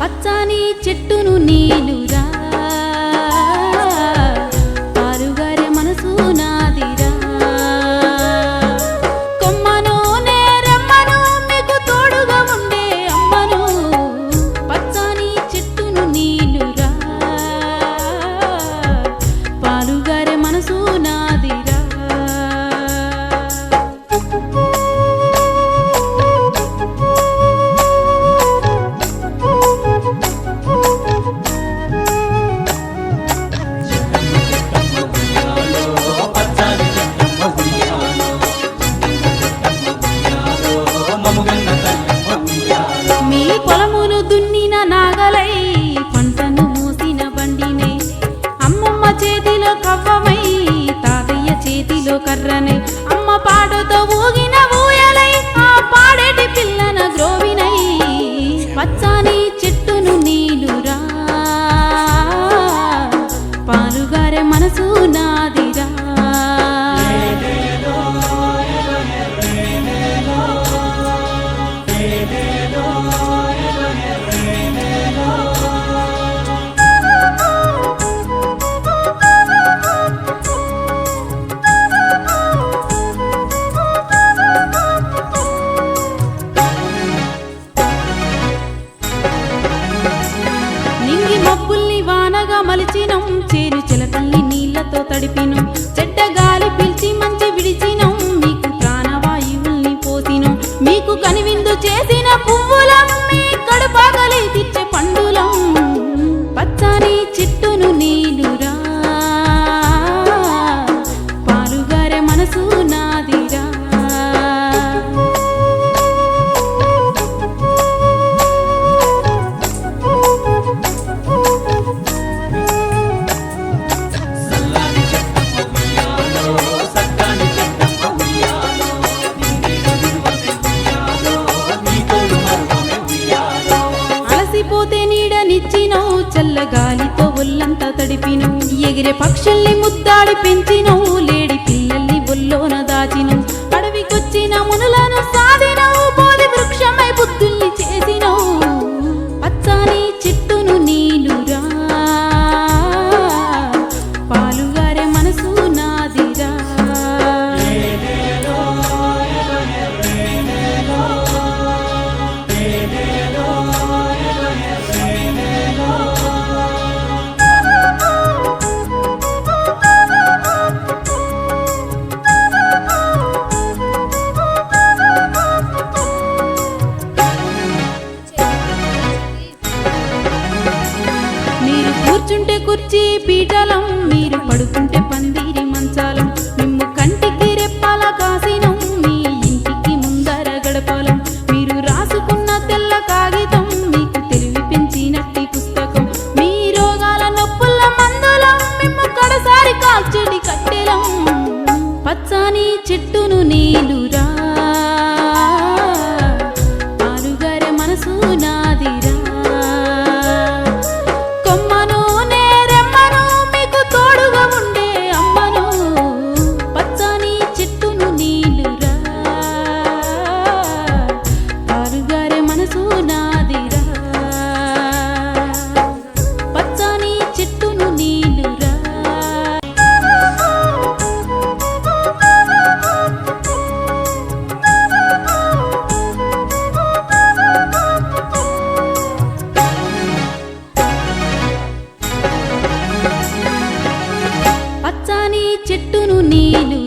పచ్చని చెట్టును నీలురా. ఎగిరే పక్షుల్ని ముద్దాడి పెంచినవు. കുർച്ചി చెట్టును నీళ్ళు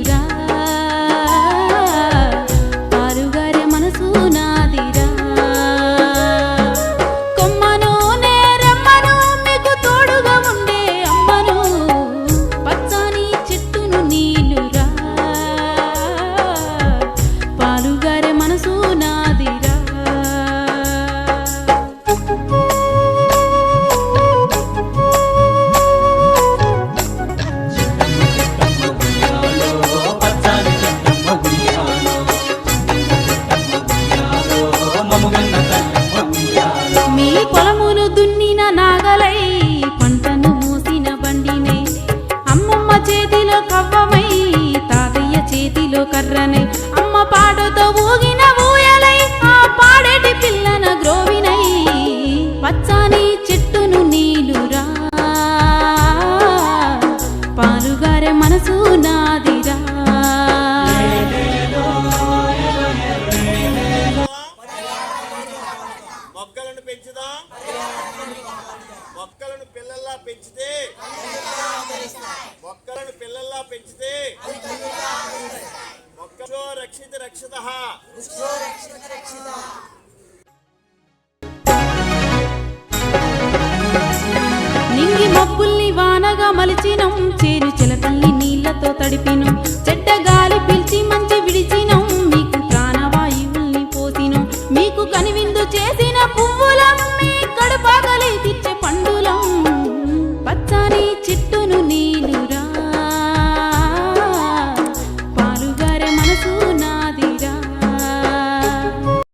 కవ్వమై తాతయ్య చేతిలో కర్రనై అమ్మ పాటతో ఊగిన ఊయలై ఆ పాడేటి పిల్లన గ్రోవినై. పచ్చని చెట్టును నీ రక్షిత రక్షిత నింగి మబ్బుల్ని వానగా మలిచినం